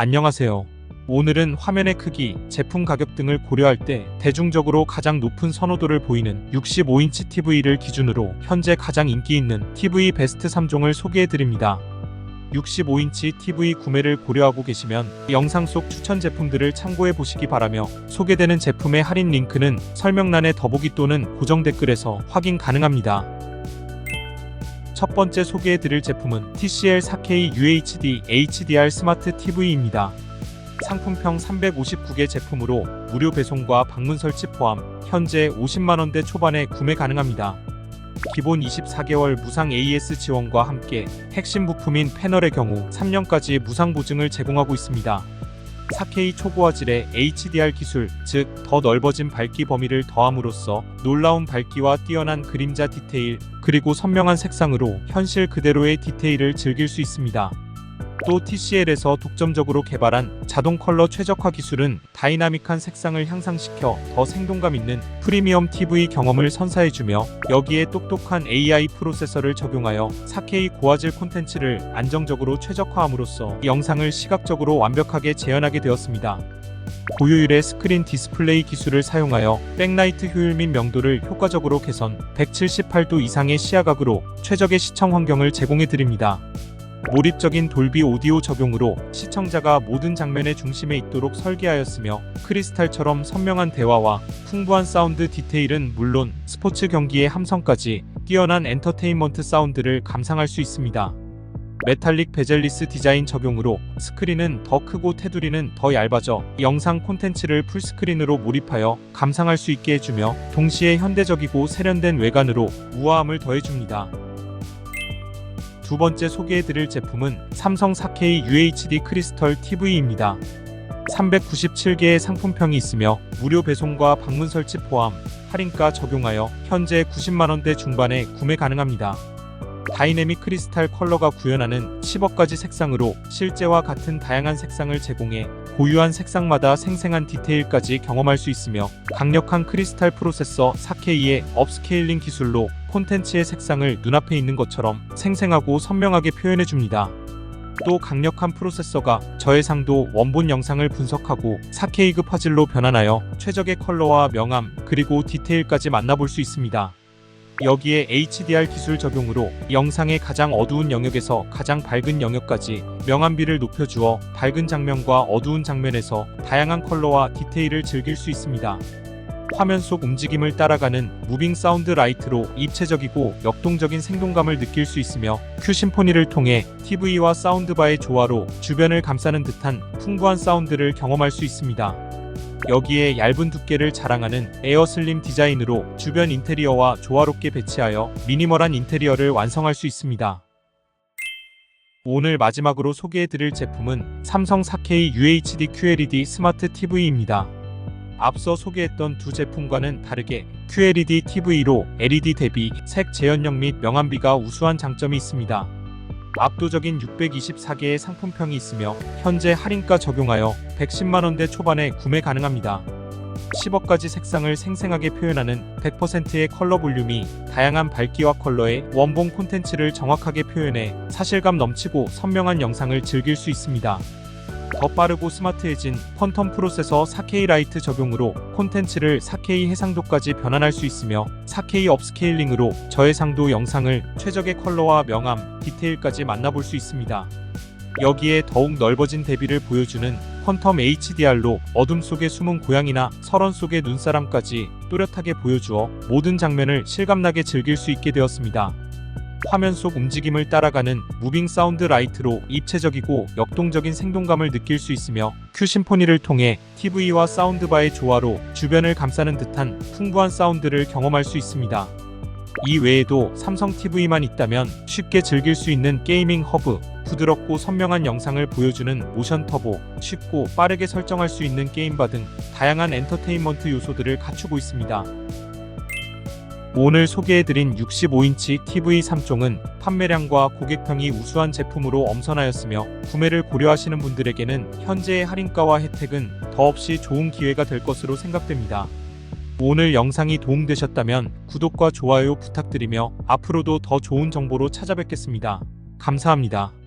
안녕하세요. 오늘은 화면의 크기, 제품 가격 등을 고려할 때 대중적으로 가장 높은 선호도를 보이는 65인치 TV를 기준으로 현재 가장 인기 있는 TV 베스트 3종을 소개해 드립니다. 65인치 TV 구매를 고려하고 계시면 영상 속 추천 제품들을 참고해 보시기 바라며 소개되는 제품의 할인 링크는 설명란의 더보기 또는 고정 댓글에서 확인 가능합니다. 첫 번째 소개해 드릴 제품은 TCL 4K UHD HDR 스마트 TV입니다. 상품평 359개 제품으로 무료 배송과 방문 설치 포함 현재 50만원대 초반에 구매 가능합니다. 기본 24개월 무상 AS 지원과 함께 핵심 부품인 패널의 경우 3년까지 무상 보증을 제공하고 있습니다. 4K 초고화질의 HDR 기술, 즉 더 넓어진 밝기 범위를 더함으로써 놀라운 밝기와 뛰어난 그림자 디테일, 그리고 선명한 색상으로 현실 그대로의 디테일을 즐길 수 있습니다. 또 TCL에서 독점적으로 개발한 자동 컬러 최적화 기술은 다이나믹한 색상을 향상시켜 더 생동감 있는 프리미엄 TV 경험을 선사해주며 여기에 똑똑한 AI 프로세서를 적용하여 4K 고화질 콘텐츠를 안정적으로 최적화함으로써 영상을 시각적으로 완벽하게 재현하게 되었습니다. 고효율의 스크린 디스플레이 기술을 사용하여 백라이트 효율 및 명도를 효과적으로 개선, 178도 이상의 시야각으로 최적의 시청 환경을 제공해 드립니다. 몰입적인 돌비 오디오 적용으로 시청자가 모든 장면의 중심에 있도록 설계하였으며 크리스탈처럼 선명한 대화와 풍부한 사운드 디테일은 물론 스포츠 경기의 함성까지 뛰어난 엔터테인먼트 사운드를 감상할 수 있습니다. 메탈릭 베젤리스 디자인 적용으로 스크린은 더 크고 테두리는 더 얇아져 영상 콘텐츠를 풀스크린으로 몰입하여 감상할 수 있게 해주며 동시에 현대적이고 세련된 외관으로 우아함을 더해줍니다. 두 번째 소개해드릴 제품은 삼성 4K UHD 크리스털 TV입니다. 397개의 상품평이 있으며 무료 배송과 방문 설치 포함 할인가 적용하여 현재 90만원대 중반에 구매 가능합니다. 다이내믹 크리스탈 컬러가 구현하는 10억 가지 색상으로 실제와 같은 다양한 색상을 제공해 고유한 색상마다 생생한 디테일까지 경험할 수 있으며 강력한 크리스탈 프로세서 4K의 업스케일링 기술로 콘텐츠의 색상을 눈앞에 있는 것처럼 생생하고 선명하게 표현해 줍니다. 또 강력한 프로세서가 저해상도 원본 영상을 분석하고 4K급 화질로 변환하여 최적의 컬러와 명암 그리고 디테일까지 만나볼 수 있습니다. 여기에 HDR 기술 적용으로 영상의 가장 어두운 영역에서 가장 밝은 영역까지 명암비를 높여주어 밝은 장면과 어두운 장면에서 다양한 컬러와 디테일을 즐길 수 있습니다. 화면 속 움직임을 따라가는 무빙 사운드 라이트로 입체적이고 역동적인 생동감을 느낄 수 있으며 큐 심포니를 통해 TV와 사운드바의 조화로 주변을 감싸는 듯한 풍부한 사운드를 경험할 수 있습니다. 여기에 얇은 두께를 자랑하는 에어슬림 디자인으로 주변 인테리어와 조화롭게 배치하여 미니멀한 인테리어를 완성할 수 있습니다. 오늘 마지막으로 소개해드릴 제품은 삼성 4K UHD QLED 스마트 TV입니다. 앞서 소개했던 두 제품과는 다르게 QLED TV로 LED 대비 색 재현력 및 명암비가 우수한 장점이 있습니다. 압도적인 624개의 상품평이 있으며 현재 할인가 적용하여 110만원대 초반에 구매 가능합니다. 10억 가지 색상을 생생하게 표현하는 100%의 컬러 볼륨이 다양한 밝기와 컬러의 원본 콘텐츠를 정확하게 표현해 사실감 넘치고 선명한 영상을 즐길 수 있습니다. 더 빠르고 스마트해진 퀀텀 프로세서 4K 라이트 적용으로 콘텐츠를 4K 해상도까지 변환할 수 있으며 4K 업스케일링으로 저해상도 영상을 최적의 컬러와 명암, 디테일까지 만나볼 수 있습니다. 여기에 더욱 넓어진 대비를 보여주는 퀀텀 HDR로 어둠 속의 숨은 고양이나 설원 속의 눈사람까지 또렷하게 보여주어 모든 장면을 실감나게 즐길 수 있게 되었습니다. 화면 속 움직임을 따라가는 무빙 사운드 라이트로 입체적이고 역동적인 생동감을 느낄 수 있으며 큐 심포니를 통해 TV와 사운드바의 조화로 주변을 감싸는 듯한 풍부한 사운드를 경험할 수 있습니다. 이 외에도 삼성 TV만 있다면 쉽게 즐길 수 있는 게이밍 허브, 부드럽고 선명한 영상을 보여주는 모션 터보, 쉽고 빠르게 설정할 수 있는 게임바 등 다양한 엔터테인먼트 요소들을 갖추고 있습니다. 오늘 소개해드린 65인치 TV 3종은 판매량과 고객평이 우수한 제품으로 엄선하였으며 구매를 고려하시는 분들에게는 현재의 할인가와 혜택은 더없이 좋은 기회가 될 것으로 생각됩니다. 오늘 영상이 도움되셨다면 구독과 좋아요 부탁드리며 앞으로도 더 좋은 정보로 찾아뵙겠습니다. 감사합니다.